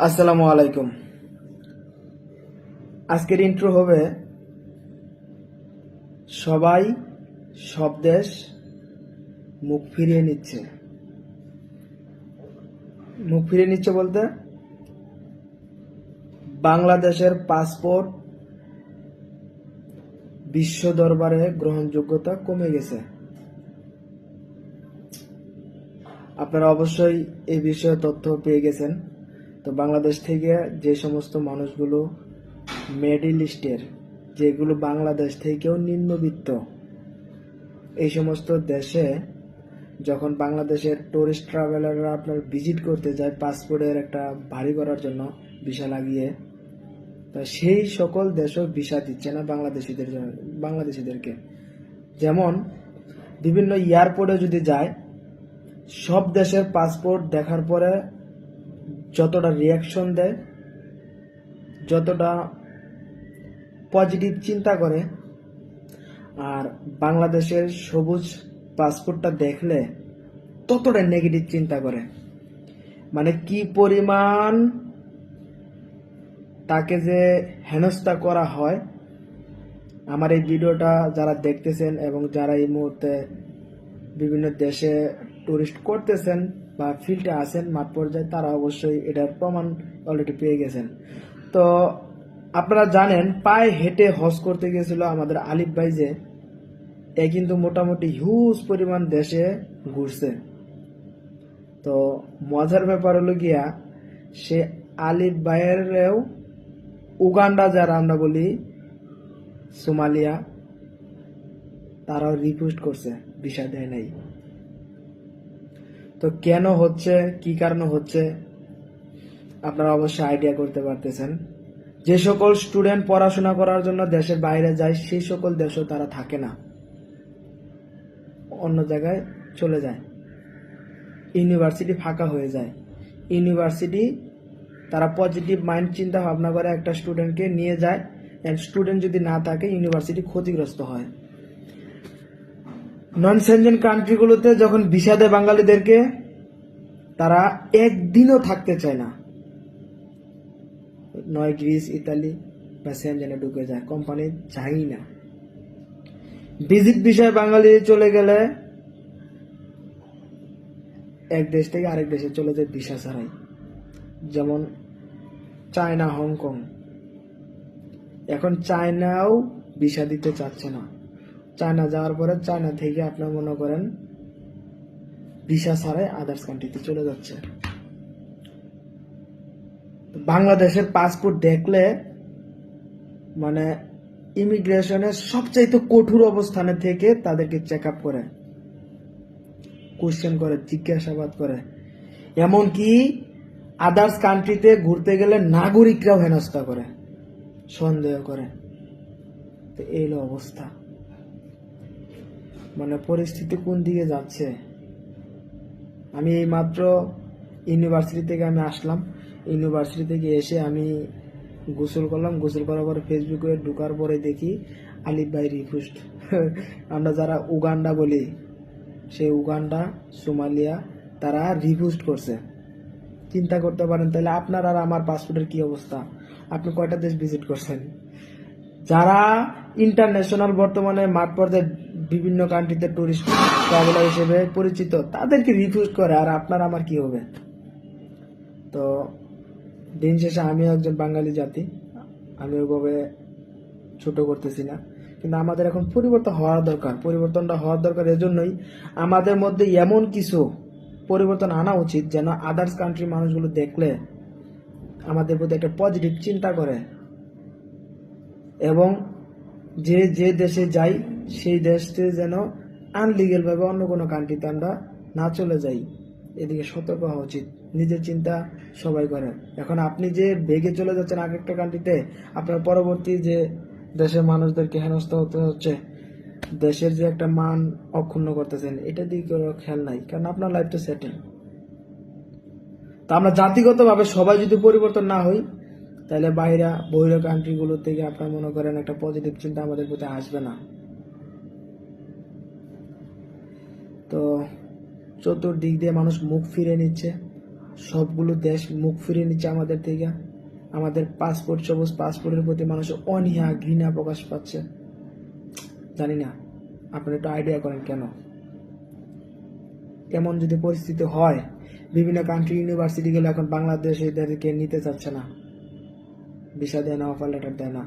আসসালামু আলাইকুম। আজকের ইন্ট্রো হবে সবাই সব দেশ মুখ ফিরিয়ে নিচ্ছে। মুখ ফিরিয়ে নিচ্ছে বলতে বাংলাদেশের পাসপোর্ট বিশ্ব দরবারে গ্রহণযোগ্যতা কমে গেছে। আপনারা অবশ্যই এই বিষয়ে তথ্য পেয়ে গেছেন। তো বাংলাদেশ থেকে যে সমস্ত মানুষগুলো মিডিল ইস্টের যেগুলো বাংলাদেশ থেকেও নিম্নবিত্ত, এই সমস্ত দেশে যখন বাংলাদেশের টুরিস্ট ট্রাভেলাররা আপনার ভিজিট করতে যায় পাসপোর্টের একটা ভারী করার জন্য ভিসা লাগিয়ে, তা সেই সকল দেশও ভিসা দিচ্ছে না বাংলাদেশিদের বাংলাদেশিদেরকে। যেমন, বিভিন্ন এয়ারপোর্টে যদি যায়, সব দেশের পাসপোর্ট দেখার পরে যতটা রিয়াকশন দেয়, যতটা পজিটিভ চিন্তা করে, আর বাংলাদেশের সবুজ পাসপোর্টটা দেখলে ততটা নেগেটিভ চিন্তা করে। মানে কি পরিমাণ তাকে যে হেনস্থা করা হয়, আমার এই ভিডিওটা যারা দেখতেছেন এবং যারা এই মুহূর্তে বিভিন্ন দেশে টুরিস্ট করতেছেন বা ফিল্ডে আছেন, মাঠ পর্যায়ে, তারা অবশ্যই এটার প্রমাণ অলরেডি পেয়ে গেছেন। তো আপনারা জানেন, পায়ে হেঁটে হজ করতে গিয়েছিল আমাদের আলিফ ভাই যে, এ কিন্তু মোটামুটি হিউজ পরিমাণ দেশে ঘুরছে। তো মজার ব্যাপার হলো গিয়া, সে আলিফ ভাইয়েরও উগান্ডা যারা আমরা বলি, সোমালিয়া, তারাও রিকোয়েস্ট করছে, ভিসা দেয় নাই। তো কেন হচ্ছে, কি কারণে হচ্ছে, আপনারা অবশ্যই আইডিয়া করতে পারতেছেন। যে সকল স্টুডেন্ট পড়াশোনা করার জন্য দেশের বাইরে যায়, সেই সকল দেশও তারা থাকে না। অন্য জায়গায় চলে যায়। ইউনিভার্সিটি ফাঁকা হয়ে যায়। ইউনিভার্সিটি তারা পজিটিভ মাইন্ড চিন্তা ভাবনা করে একটা স্টুডেন্টকে নিয়ে যায়। অ্যান্ড স্টুডেন্ট যদি না থাকে ইউনিভার্সিটি ক্ষতিগ্রস্ত হয়। নন সেনজেন কান্ট্রিগুলোতে যখন বিষাদে বাঙালিদেরকে তারা একদিনও থাকতে চায় না। নয় গ্রিস, ইতালি বা সেনজেনে ঢুকে যায়, কোম্পানি যাই না। ভিজিট বিষয়ে বাঙালি চলে গেলে এক দেশ থেকে আরেক দেশে চলে যায় ভিসা ছাড়াই। যেমন চায়না, হংকং। এখন চায়নাও ভিসা দিতে চাচ্ছে না। চায়না যাওয়ার পরে চায়না থেকে আপনার মনে করেন ভিসা ছাড়াই আদার্স কান্ট্রিতে চলে যাচ্ছে। বাংলাদেশের পাসপোর্ট দেখলে মানে ইমিগ্রেশনের সবচাইতে কঠোর অবস্থানে থেকে তাদেরকে চেক আপ করে কোশ্চেন করে, জিজ্ঞাসাবাদ করে। এমনকি আদার্স কান্ট্রিতে ঘুরতে গেলে নাগরিকরাও হেনস্থা করে, সন্দেহ করে। তো এই অবস্থা। মানে পরিস্থিতি কোন দিকে যাচ্ছে? আমি এই মাত্র ইউনিভার্সিটি থেকে আমি আসলাম। ইউনিভার্সিটি থেকে এসে আমি গোসল করলাম। গোসল করার পরে ফেসবুকে ঢুকার পরে দেখি আলিফ ভাই রিকোয়েস্ট আমরা যারা উগান্ডা বলি, সেই উগান্ডা, সোমালিয়া, তারা রিকোয়েস্ট করছে। চিন্তা করতে পারেন, তাহলে আপনার আর আমার পাসপোর্টের কি অবস্থা? আপনি কয়টা দেশ ভিজিট করছেন? যারা ইন্টারন্যাশনাল বর্তমানে মাঠ পর্যায়ে বিভিন্ন কান্ট্রিতে টুরিস্ট ট্রাভেলার হিসেবে পরিচিত, তাদেরকে রিকোয়েস্ট করে আর আপনার আমার কি হবে? তো দিন শেষে আমিও একজন বাঙালি জাতি, আমি ওইভাবে ছোট করতেছি না। কিন্তু আমাদের এখন পরিবর্তন হওয়ার দরকার, পরিবর্তনটা হওয়ার দরকার এজন্যই আমাদের মধ্যে এমন কিছু পরিবর্তন আনা উচিত যেন আদার্স কান্ট্রি মানুষগুলো দেখলে আমাদের প্রতি একটা পজিটিভ চিন্তা করে। এবং যে যে দেশে যাই সেই দেশে যেন আনলিগেল ভাবে অন্য কোনো কান্ট্রিতে আমরা না চলে যাই। এদিকে সতর্ক হওয়া উচিত। নিজের চিন্তা সবাই করে। এখন আপনি যে বেগে চলে যাচ্ছেন আগে একটা কান্ট্রিতে আপনার পরবর্তী যে দেশের মানুষদেরকে হেনস্থা হতে হচ্ছে, দেশের যে একটা মান অক্ষুণ্ণ করতেছেন, এটা দিকে কোনো খেয়াল নাই, কারণ আপনার লাইফটা সেটেল তা আমরা জাতিগতভাবে সবাই যদি পরিবর্তন না হই, তাহলে বাইরা বহির কান্ট্রিগুলো থেকে আপনার মনে করেন একটা পজিটিভ চিন্তা আমাদের প্রতি আসবে না। তো চতুর্দিক দিয়ে মানুষ মুখ ফিরে নিচ্ছে। সবগুলো দেশ মুখ ফিরিয়ে নিচ্ছে আমাদের থেকে। আমাদের পাসপোর্ট, সবুজ পাসপোর্টের প্রতি মানুষ অনীহা, ঘৃণা প্রকাশ পাচ্ছে। জানি না, আপনারা একটু আইডিয়া করেন কেন? এমন যদি পরিস্থিতি হয়, বিভিন্ন কান্ট্রি ইউনিভার্সিটি গেলে এখন বাংলাদেশ এদেরকে নিতে চাচ্ছে না। ভিসা দেয় না অফার লেটার দেয় না।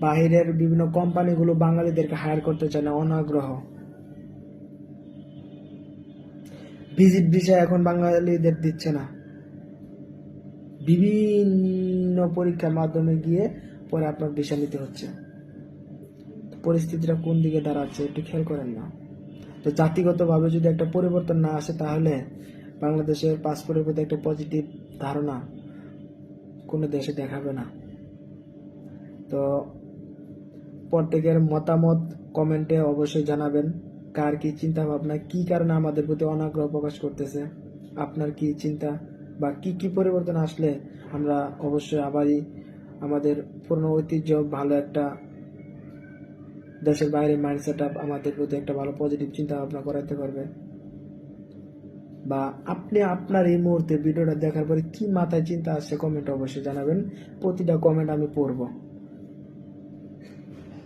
বাহিরের বিভিন্ন কোম্পানিগুলো বাঙালিদেরকে হায়ার করতে চায় না, অনাগ্রহ। ভিজিট ভিসা এখন বাঙালিদের দিচ্ছে না। বিভিন্ন পরীক্ষার মাধ্যমে গিয়ে পরে আপনার ভিসা নিতে হচ্ছে। পরিস্থিতিটা কোন দিকে দাঁড়াচ্ছে একটু খেয়াল করেন না। তো জাতিগতভাবে যদি একটা পরিবর্তন না আসে তাহলে বাংলাদেশের পাসপোর্টের প্রতি একটা পজিটিভ ধারণা কোনো দেশে দেখাবে না। তো প্রত্যেকের মতামত কমেন্টে অবশ্যই জানাবেন। কার কি চিন্তা ভাবনা, কি কারণে আমাদের প্রতি অনাগ্রহ প্রকাশ করতেছে, আপনার কি চিন্তা বা কি কি পরিবর্তন আসলে আমরা অবশ্যই আবারই আমাদের পুরনো ঐতিহ্য, ভালো একটা দেশের বাইরে মাইন্ড সেট আপ আমাদের প্রতি একটা ভালো পজিটিভ চিন্তা ভাবনা করাতে পারবে। বা আপনি আপনার এই মুহূর্তে ভিডিওটা দেখার পরে কি মাথায় চিন্তা আসছে কমেন্ট অবশ্যই জানাবেন। প্রতিটা কমেন্ট আমি পড়ব।